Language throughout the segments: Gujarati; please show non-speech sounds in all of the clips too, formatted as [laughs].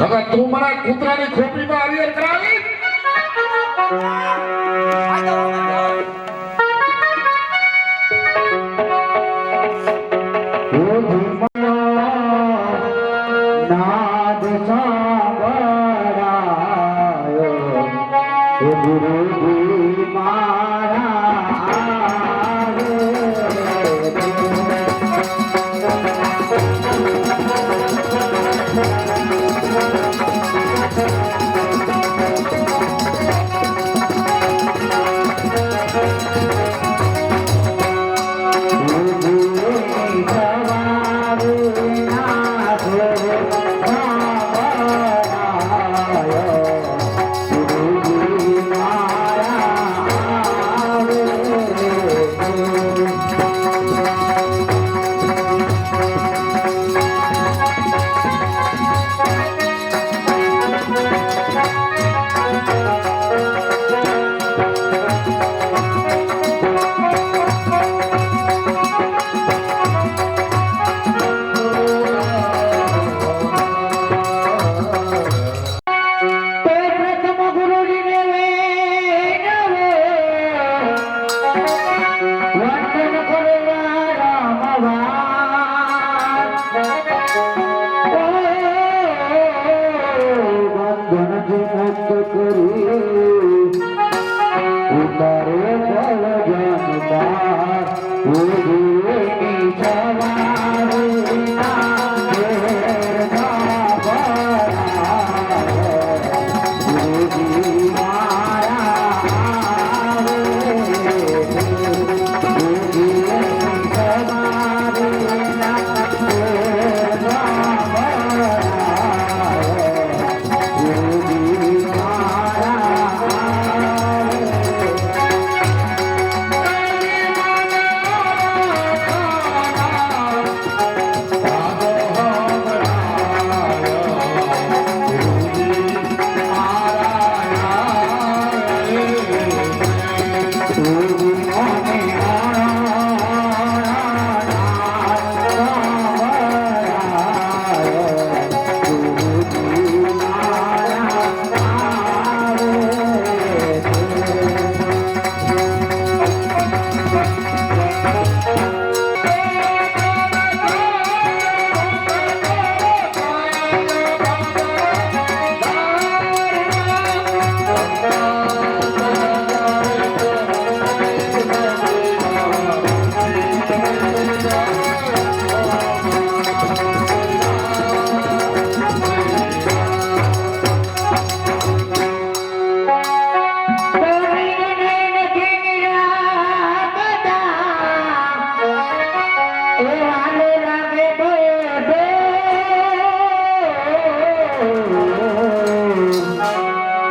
હવે તું મારા કૂતરાની ખોપડીમાં હરિયર કરાવી. रे बल जनता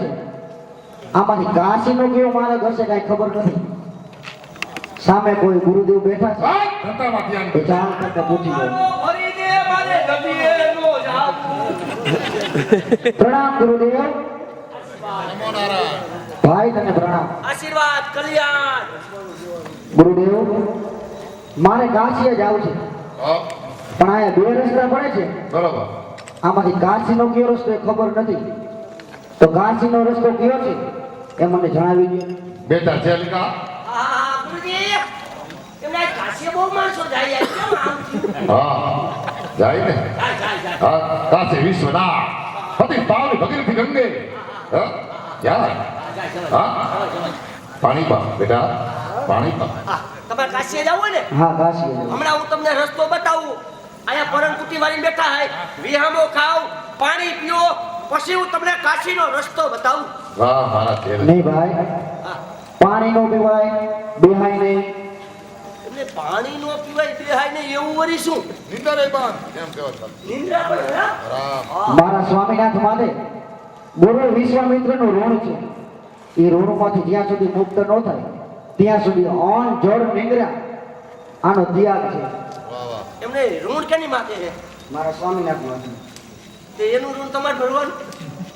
છે. આમાંથી કાશીનો કયો માર્ગ હશે કઈ ખબર નથી. સામે કોઈ ગુરુદેવ બેઠા છે. ચાલ કરતા પૂછી દે મારે પ્રણામ ગુરુદેવ. ભાઈ તને પ્રણામ. આશીર્વાદ કલ્યાણ. ગુરુદેવ મારે કાશીએ જવું છે. પણ અહીંયા બે રસ્તા પડે છે. બરોબર. આમાંથી કાશીનો કયો રસ્તો ખબર નથી. તો કાશીનો રસ્તો કયો છે? એ મને જણાવી દે બેટા છે લીકા હા ગુરુજી કાશીએ બહુ માણસો જાય યાર. કેમ આમ? થયું? હા જાય ને? જાય જાય જાય. હા કાશે વિશ્વના પતિ પાવની ભગીરથી ગંગે. હા જાય જાય હા. પાણી પા બેટા પાણી પા હા, તમારે કાશીએ જવું ને? હા કાશી હમણાં હું તમને રસ્તો બતાવું. અહીંયા પરંકુટી વાળી બેઠા હે. વિહામો ખાવ પાણી પીઓ પછી હું તમને કાશીનો રસ્તો બતાવું. વાહ મારા તેલ. નહીં ભાઈ. પાણી નો પીવાય બેહાય નહીં એટલે પાણી નો પીવાય બેહાય નહીં એવું વરી શું? નિંદર એ બાંધ કેમ કહેવાય નિંદ્રા પણ? મારા સ્વામીનાથ માથે બોલો વિશ્વામિત્રનું ઋણ છે. એ ઋણમાંથી જ્યાં સુધી મુક્ત ન થાય ત્યાં સુધી ઓન જળ નિંદ્રા આનો ત્યાગ છે. વાહ વાહ. એમને ઋણ કેની માથે છે? મારા સ્વામીનાથ માથે. તે એનું ઋણ તમારે ભરવાનું?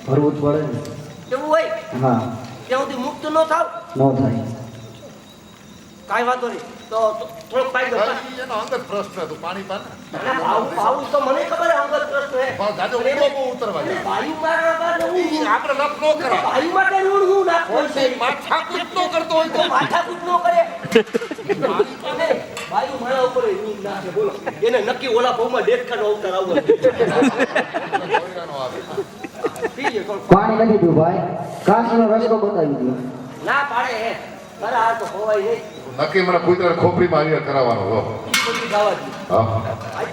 ભરવું જ પડે ને. એવું હોય? હા. ત્યાં સુધી મુક્ત ન થાવ? ન થાય. કાંઈ વાંધો નહીં. તો તો થોડોક પાઈ એનો પ્રશ્ન હતું પાણી મને ખબર અંગત પ્રશ્ન હે પણ બહુ ઉતરવા જાય ભાઈ મારા માટે હું? આપણે લપ નો કરાય. ભાઈ માટે ઋણ હું નાખો? છે નો કરતો હોય તો. માથાકૂટ ન કરે. [laughs] ભાઈ મારા ઉપર એની ના છે બોલો. એને નક્કી ઓલા ભાવમાં દેડકાનો અવતાર આવવો આવે. પાણી નથી પીવું ભાઈ. કાશીનો રસ્તો બતાવી દો. ના પાડે હે. મારા હાથ તો ખોવાય નહીં નક્કી મને કુતરા ખોપરીમાં હરિયર કરાવવાનો હો. આ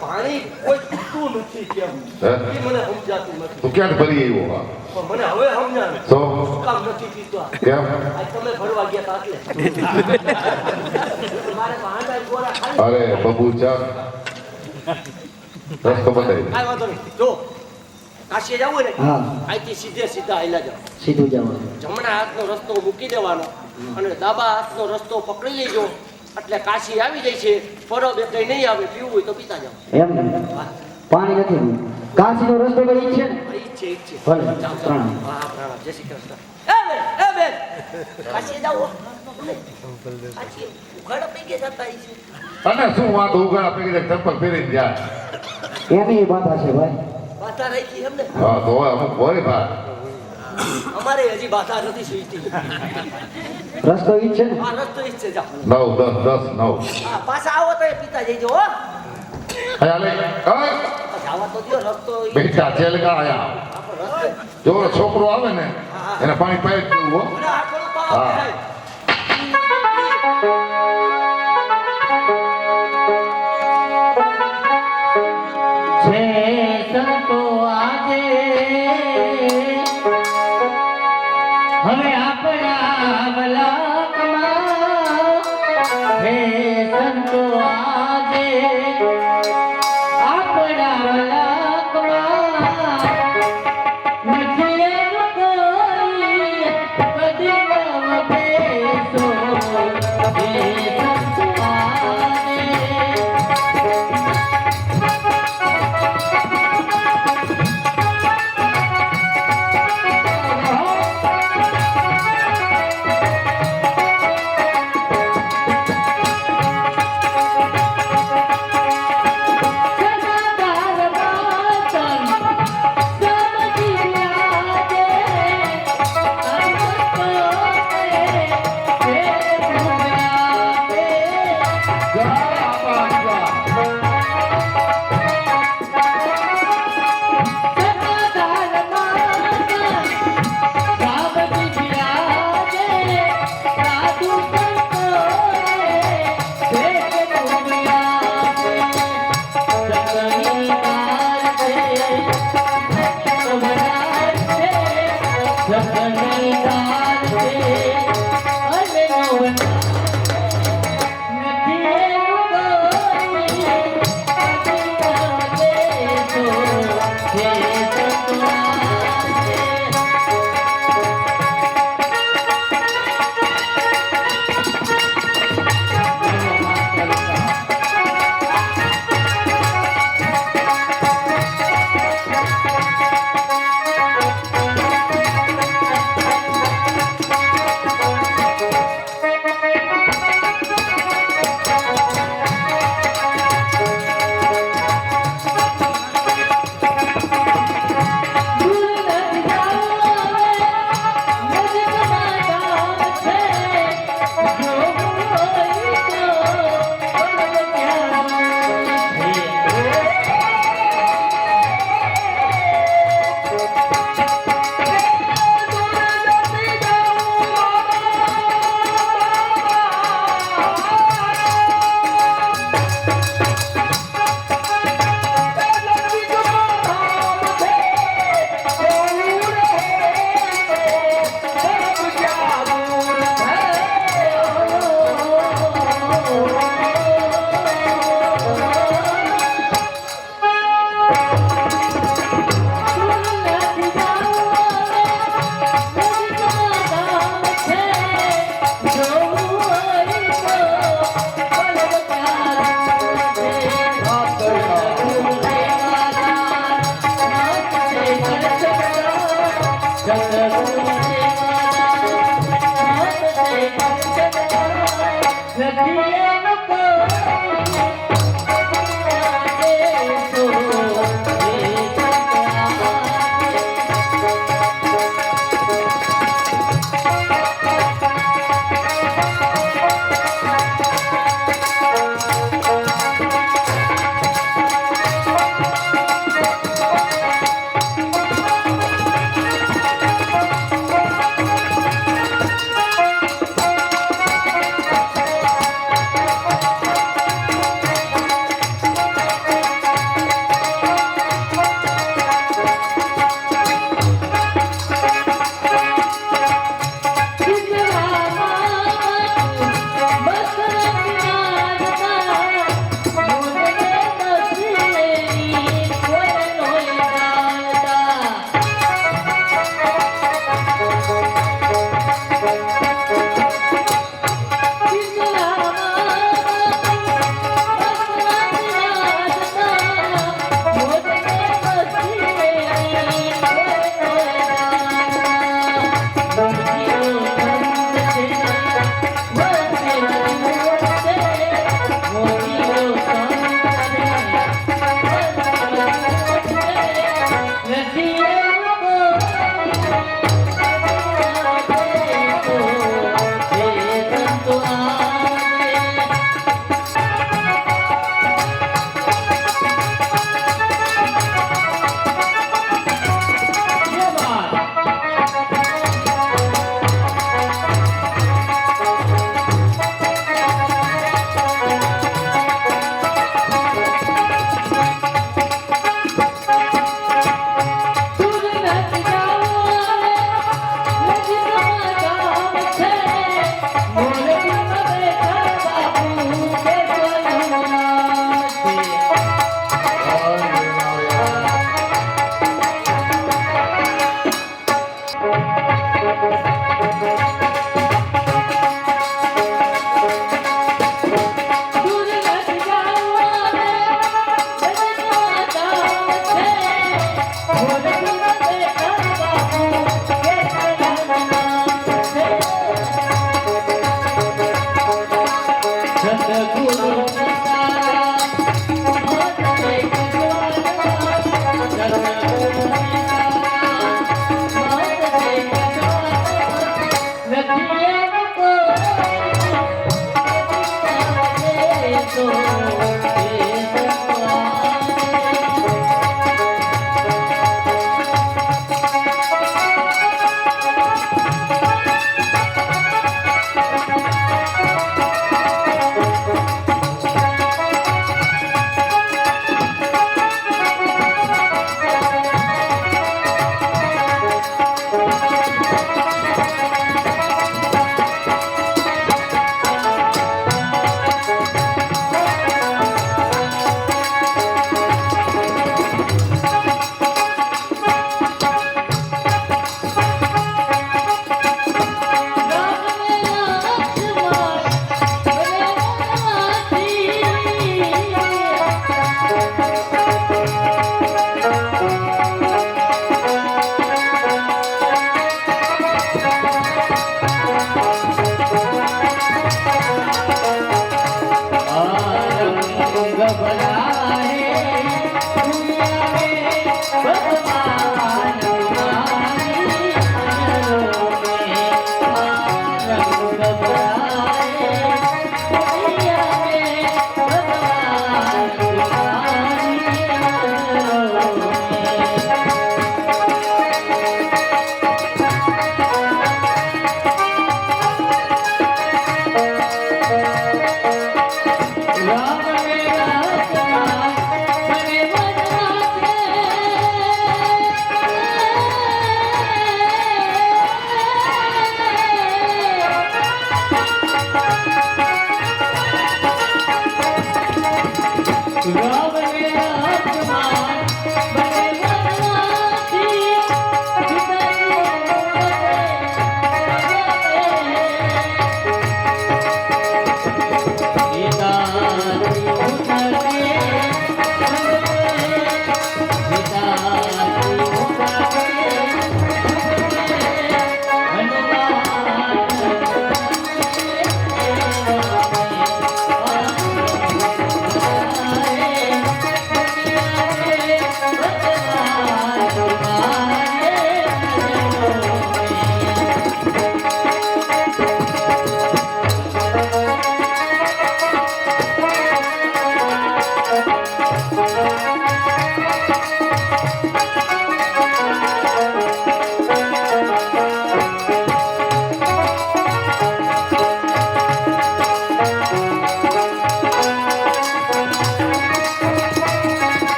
પાણી કોઈ પીતું નથી કેમ હે? એ મને સમજાતું નથી. તું ક્યાં ભરી આવ્યો હા? મને હવે સમજાવે. તો? કામ નથી પીતો કેમ? તમે ફરવા ગયા તા [laughs] એટલે મારે પાંડા ગોળા ખાલી અરે બબુ ચા. રસ્તો બતાવી. કાંઈ વાંધો નહીં. જો કાશી જવું હોય ને હા. અહીંથી સીધે સીધા હાલ્યા જાઓ. સીધું જવાનું જમણા હાથનો રસ્તો મૂકી દેવાનો અને ડાબા હાથનો રસ્તો પકડી લેજો. એટલે કાશી આવી જાય છે ફરો બે કઈ નહીં આવે પીવું હોય તો પીતા જાવ એમ પાણી નથી કાશીનો રસ્તો ઈ છે ઈચ્છે હા, ઈ જ છે ઈ જ છે. ભલે. હા હા, પ્રણામ જય શ્રી કૃષ્ણ. એ બેન કાશી જાઓ કાશી ઉઘાડા પૈકી જતા ઈ અને શું વાંધો ઉગાડા પૈકી જાય ચપ્પલ પહેરીને જાય એની બાધા છે ભાઈ બાધા રાખી એમને હા તો અમુક હોય ભાઈ અમારે હજી બાધા નથી સુઈતી રસ્તો ઈ છે હા રસ્તો ઈ જ છે જાઓ નવ દસ દસ નવ હા પાછા આવો તો પિતા જઈજો હો આયા લે હા જવા તો દિયો રસ્તો બેટા બેટા ચેલગા આયા જો છોકરો આવે ને એને પાણી પાઈ જ પાવ હા.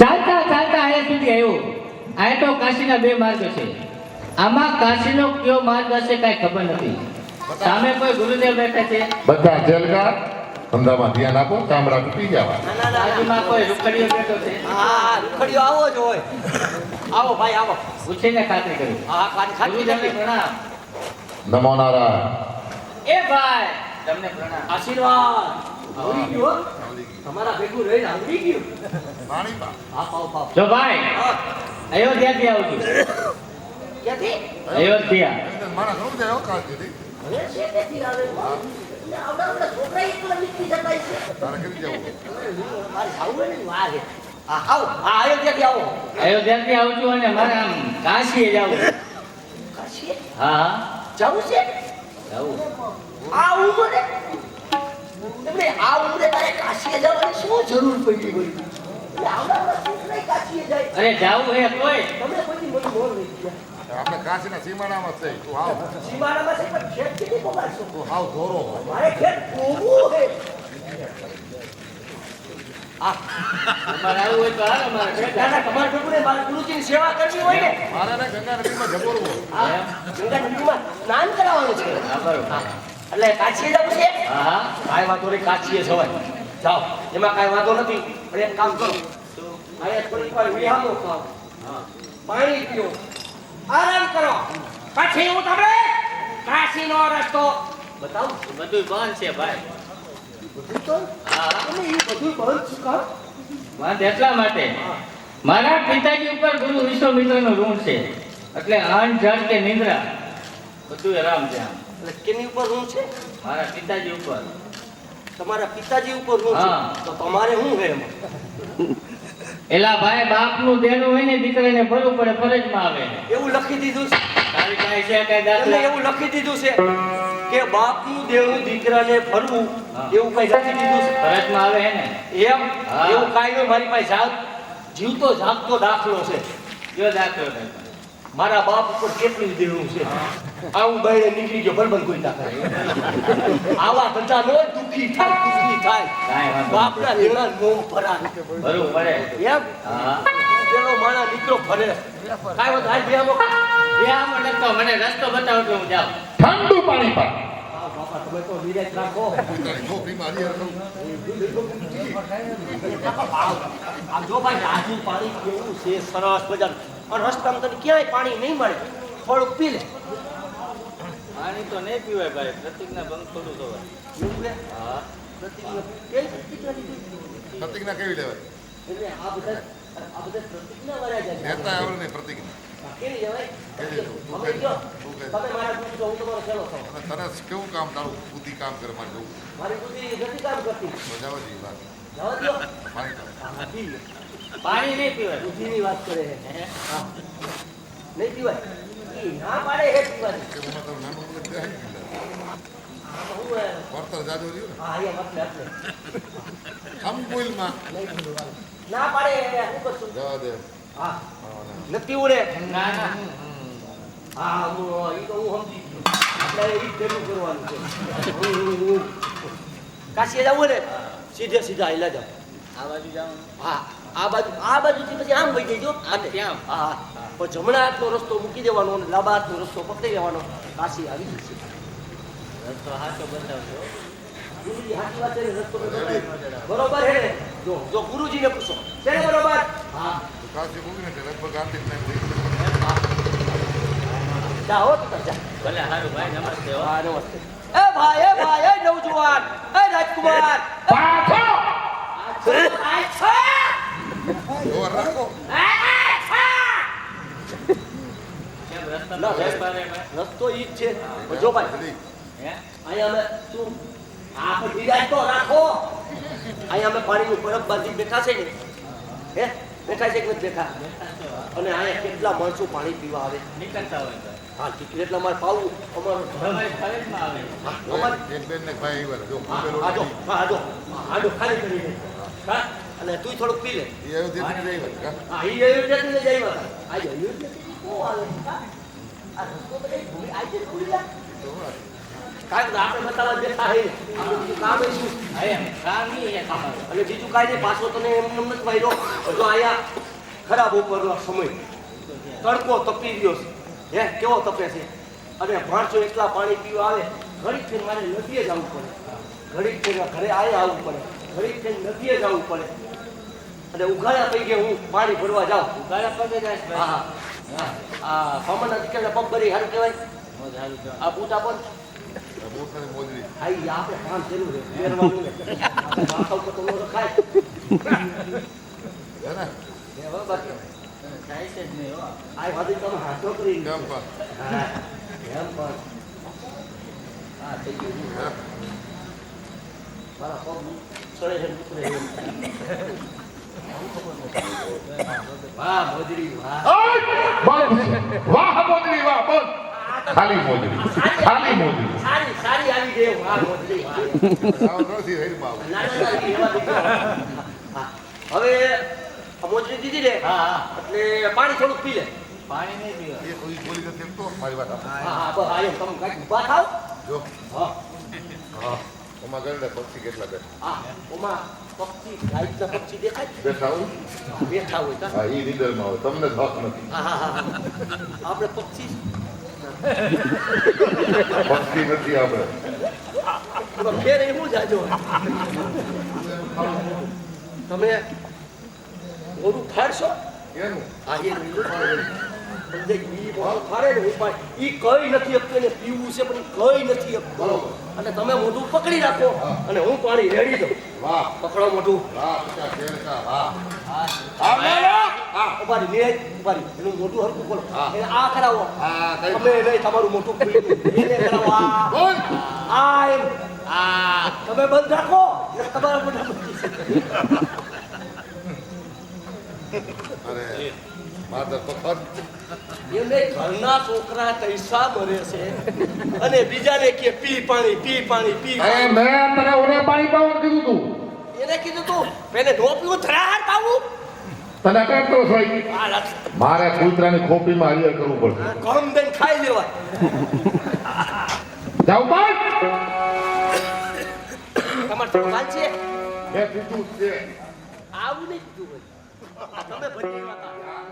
ચાલતા ચાલતા અહીંયા સુધી આવ્યો. આ તો કાશીના બે માર્ગ છે. આમાં કાશીનો કયો માર્ગ હશે કઈ ખબર નથી. સામે કોઈ ગુરુદેવ બેઠા છે? બધા જેલગા ધંધામાં ધ્યાન આપો ચામડા તૂટી જવા. બાજુમાં કોઈ રૂખડીઓ બેઠો છે? હા રૂખડીઓ આવો જ હોય. આવો ભાઈ આવો. પૂછીને ખાતરી કરી. હા ખાલી ખાલી ગુરુદેવને પ્રણામ. નમો નારાયણ. એ ભાઈ તમને પ્રણામ. આશીર્વાદ. આવડી ગયું તમારા ભેગું રહીને આવડી ગયું. હા પાવ પાવ. જો ભાઈ અયોધ્યાથી આવજો ક્યાંથી? અયોધ્યા. હવે શેટેથી આવે આવડા આવડા છોકરા એકલા નીકળી જતા છે. મારે જાવું હોય ને હા આવો. હા અયોધ્યાથી આવો. અયોધ્યાથી આવજો અને મારે આમ કાશીએ જવું કાશી હા જાવું છે? જવું. આ ઉંમરે એમને આ ઉમરે તારે કાશીએ જવાની શું જરૂર પડી હોય? એટલે આવડા આવડા છોકરા કાશીએ જાય? અરે જાવું હે તોય. તમે કોઈ મને બોલ નહીં ગયા આપણે કાશીના સીમાડામાં છે. તું આવ. સીમાડામાં છે પણ ખેત કેટલી પગારશો તું હાવ ધોરો. મારે ખેત હે. હોય તો હાલો મારે દાદા તમારે ભેગું ગુરુજીની સેવા કરવી હોય ને. મારા ને ગંગા નદીમાં જબોરવું ગંગા નદીમાં સ્નાન કરાવવાનું છે. એટલે કાશીએ જવું છે હા હા. કાંઈ વાંધો નહીં કાશીએ જવાય. જાઓ. એમાં કાંઈ વાંધો નથી. પણ એક કામ કરો. અહીંયા થોડીક વાર વિહામો ખાઓ. પાણી પીઓ. આરામ કરો. પછી હું તમને? કાશીનો રસ્તો. બતાવું? બધું બંધ છે ભાઈ. બધું તો? હા. તમે એ બધું બંધ શું કામ વાત એટલા માટે. મારા પિતાજી ઉપર ગુરુ વિશ્વામિત્રનો ઋણ છે. એટલે અન જળ કે નિંદ્રા. બધું આરામ છે આમ. એટલે કેની ઉપર રૂમ છે? મારા પિતાજી ઉપર. તમારા પિતાજી ઉપર હું છે? હા. તો તમારે શું હે એમાં? એલા ભાઈ બાપનું દેનું હોય ને દીકરાને ભરવું પડે ફરજમાં આવે. એવું લખી દીધું છે? તારી પાસે છે કઈ દાખલા? એવું લખી દીધું છે કે બાપનું દેવું દીકરાને ફરવું એવું કઈ લખી દીધું છે? ફરજમાં આવે ને? એમ? એવું કાયદો નહીં મારી પાસે જીવતો જાગતો દાખલો છે. જો દાખલો પાસે? મારા બાપ ઉપર કેટલી દેવું છે? આ હું બહેરે નીકળી ગયો બરબર કોઈ ના કરે. આવા બધા નો દુખી થાય દુખી થાય. બાપના લેણા નો ફરા ભરવું પડે. એમ? પેલો માણા દીકરો ફરે. કાંઈ વાત હાલ બેહામાં બે આમ લખતો મને રસ્તો બતાવો તો હું જાઉં. ઠંડુ પાણી પા બાપા તમે તો નિરાશ રાખો. જો ભાઈ રાજુ પાણી કેવું છે? સરસ મજાનું. અને રસ્તામાં તને ક્યાંય પાણી નહીં મળે થોડુંક પી લે. પાણી તો નહીં પીવાય ભાઈ પ્રતિજ્ઞા ભંગ થોડું થવાય. હા. પ્રતિજ્ઞા કેવી લેવાય? એટલે આ બધા આ બધા પ્રતિજ્ઞા વાળા જ નેતા આવડે નહીં પ્રતિજ્ઞા. કેવી લેવાય? કેવી લેવું? અમે કયો, તું કહે. તમે મારા દુઃખ છો, હું તમારો સહેલો છું. અને તને કેવું કામ તારું? બુદ્ધિ કામ કરે મારે જવું. મારી બુદ્ધિ નથી કામ કરતી. તો વાત. જવા. પાણી નહીં પીવાય. બુદ્ધિની વાત કરે. નહીં પીવાય? ઈ ના પાડે હે ને. નથી હા, હું, તો હું સમજી ગયો. આપણે ઈ જ ભેગું કરવાનું છે. કાશી જવું ને? સીધે સીધા હાલ્યા જાઓ. આ બાજુ હા. આ બાજુ આ બાજુથી પછી આમ વહી જજો આમ ત્યાં? હા પણ જમણા હાથનો રસ્તો મૂકી દેવાનો અને ડાબા હાથનો રસ્તો પકડી લેવાનો. કાશી આવી જશે. રસ્તો હાચો બતાવજો. ગુરુજી સાચી વાત છે ને, રસ્તો તો બતાવી. બરોબર હે ને? જો જો ગુરુજીને પૂછો. છે ને બરોબર? હા. કાશી મૂકીને લગભગ. જા હો તો જા. ભલે હારું ભાઈ નમસ્તે હો. હા નમસ્તે. એ ભાઈ એ ભાઈ એ નવજુવાન એ રાજકુમાર. પાછો! આ રાખો કેમ રસ્તા ઈ જ છે જો ભાઈ અહીંયા અમે શું આ ધીરાજ તો રાખો અહીંયા અમે પાણીનું પરબ બાંધી બેઠા છે ને હે બેઠા છે કે નથી બેઠા અને અહીંયા કેટલા માણસો પાણી પીવા આવે નીકળતા હોય હા કેટલા અમારે પાવું અમારું જો હા જો ખાલી કરી હા અને તું થોડુંક પી લે. એ અયોધ્યા થી આવ્યા કા? હા ઈ અયોધ્યાથી લઈ જાય હતા આજે અયોધ્યાથી કોણ આવે હા? આ તો કઈ ભૂલી આજે જ ભૂલી જાય તો હું આ- કારણ કે આપણે બતાવવા બેઠા હે. આપણું કામ ય શું? હા એમ. કામ નહીં એ અને બીજું કાંઈ નહીં પાછો તને એમ એમ જો અહીંયા ખરાબ ઉપરનો સમય. તડકો તપી ગયો છે. હે કેવો તપે છે? અને માણસો એટલા પાણી પીવા આવે ઘડીક થઈને મારે નદીએ જવું પડે. ઘડીક થઈને ઘરે આયા આવવું પડે. ઘડીક થઈને નદીએ જવું પડે. અને ઉઘાડા થઈ ગયા હું પાણી ભરવા જાઉં. ઉઘાડા પગે જાય હા હા. આ ફામના દીકરાને પગ ભરી હારું કહેવાય. મોજ હારું આ પૂતા પણ આપણે કામ જરૂર છે. માથા ઉપર તો બરાબર થાય છે જ નહીં આ વાદી તમે હાથો કરી. હા એમ પણ? હા થઈ ગયું. મારા પગ છે. વાહ મોજડી વાહ. વાહ મોજડી વાહ બસ. ખાલી મોજડી ખાલી મોજડી. સારી સારી આવી ગઈ વાહ મોજડી વાહ. નથી હેરમાં આવો. ના ના ના ઈ એવા દીકરા. હા. હવે મોજડી દીધી ને હા હા. એટલે પાણી થોડુંક પી લે. પાણી નહીં પીવાય એ કોઈ બોલી નથી શકતો મારી વાત. હા હા બસ આયો તમે કાંઈક ઊભા થાવ. જો. હા. હા ઓમાં ગરડા પક્ષી કેટલા બેઠા? હા ઓમાં પક્ષી ગાયના પક્ષી દેખાય બેઠા હું બેઠા હોય કા હા હોય તમને હક નથી હા હા હા આપણે પક્ષી પક્ષી નથી આપણે પણ ફેર જાજો તમે ઓરું ફાડશો એનું હા એ સમજે ઈ મોઢું ફાડે ને ઉપાય. ઈ કઈ નથી શકતું એને પીવું છે પણ કઈ નથી શકતું અને તમે મોઢું પકડી રાખો અને હું પાણી રેડી દઉં. વાહ. પકડો મોઢું. વાહ વાહ. ઉભારી લે ઉભારી. એનું મોઢું હરકું કરો આ કરાવો. તમે નહીં તમારું મોટું ખુલ્લું કરાવો. આ. એમ. આ તમે બંધ રાખો. તમારા મોઢા અરે. એમને ઘરના છોકરા પૈસા મરે છે. અને બીજાને કે પી પાણી પી પાણી પી અરે મેં તને ઓરે પાણી પાવાનું કીધું તું. એને કીધું તું પેલે નો પીવું ધરાહાર પાવું. તને કહેતો છો ઈ? આ લક્ષ મારે કૂતરાની ખોપડીમાં હરિયર કરવું પડશે. ગમ દઈને ખાઈ લેવા જાવ પણ તમારે સવાલ છે? મેં કીધું છે. આવું નહીં કીધું તમે ભરી આવ્યા હતા.